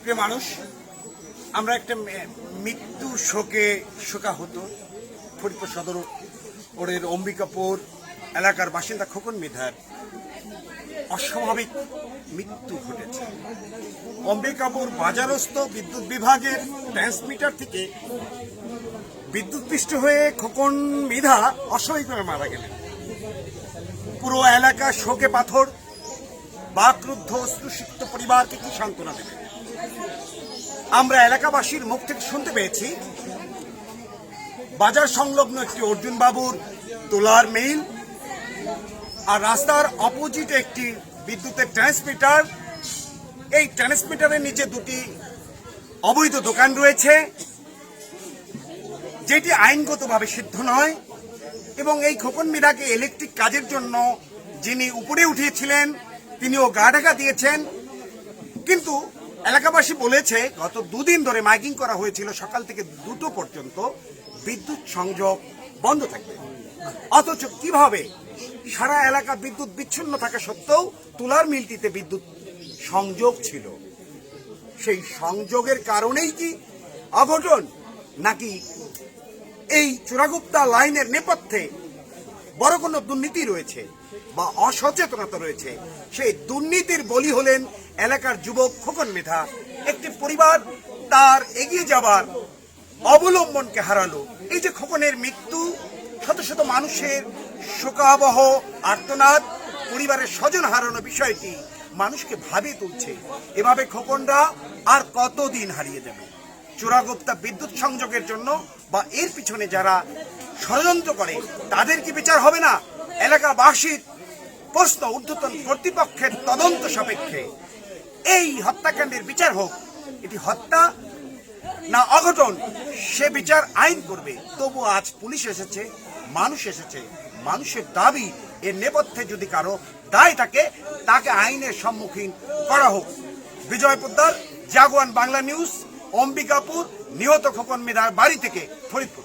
প্রিয় মানুষ, আমরা একটা মৃত্যু শোকে শোকা হতো ফরিদপুর সদর ওরের অম্বিকাপুর এলাকার বাসিন্দা খোকন মিধার অস্বাভাবিক মৃত্যু ঘটেছে। অম্বিকাপুর বাজারস্থ বিদ্যুৎ বিভাগের ট্রান্সমিটার থেকে বিদ্যুৎপৃষ্ট হয়ে খোকন মিধা অস্বাভাবিকভাবে মারা গেলেন। পুরো এলাকা শোকে পাথর বাকরুদ্ধ অশ্রুসিক্ত পরিবারকে কি সান্ত্বনা দেবে? আমরা এলাকাবাসীর মুখ থেকে শুনতে পেয়েছি, বাজার সংলগ্ন একটি অর্জুন বাবুর তোলার মিল আর রাস্তার অপোজিটে একটি বিদ্যুতের ট্রান্সমিটার। এই ট্রান্সমিটারের নিচে দুটি অবৈধ দোকান রয়েছে, যেটি আইনগতভাবে সিদ্ধ নয় এবং এই খোকন মিরাকে ইলেকট্রিক কাজের জন্য যিনি উপরে উঠিয়েছিলেন তিনিও গা ঢাকা দিয়েছেন। কিন্তু এলাকাবাসী বলেছে, গত দুদিন ধরে মাইকিং করা হয়েছিল, সকাল থেকে দুটো পর্যন্ত বিদ্যুৎ সংযোগ বন্ধ থাকবে। অথচ কীভাবে? সারা এলাকা বিদ্যুৎ বিচ্ছিন্ন থাকা সত্ত্বেও তুলার মিলটিতে বিদ্যুৎ সংযোগ ছিল। সেই সংযোগের কারণেই কি অঘটন? নাকি এই চূড়াগুপ্তা লাইনের নেপথ্যে বড় কোনো দুর্নীতি রয়েছে বা অসচেতনতা রয়েছে, সেই দুর্নীতির বলি হলেন এলাকার যুবক খোকন মেধা। একটি পরিবার তার এগিয়ে যাবার অবলম্বনকে হারালো। এই যে খোকনের মৃত্যু, শত শত মানুষের শোকাবহ আর্তনাদ, পরিবারের স্বজন হারানো বিষয়টি মানুষকে ভাবিয়ে তুলছে। এভাবে খোকনরা আর কতদিন হারিয়ে যাবে? চোরাগুপ্তা বিদ্যুৎ সংযোগের জন্য বা এর পিছনে যারা ষড়যন্ত্র করে। তাদের কি বিচার হবে না? এলাকাবাসীর প্রশ্ন ঊর্ধ্বতন কর্তৃপক্ষের তদন্ত সাপেক্ষে। এই হত্যাকাণ্ডের বিচার হোক, এটি হত্যা না অঘটন, সে বিচার আইন করবে। তবু আজ পুলিশ এসেছে, মানুষ এসেছে। মানুষের দাবি, এর নেপথ্যে যদি কারও দায় থাকে, তাকে আইনের সম্মুখীন করা হোক। বিজয় পোদ্দার, জাগুয়ান বাংলা নিউজ, অম্বিকাপুর, নিহত খোকন মেধার বাড়ি থেকে ফরিদপুর।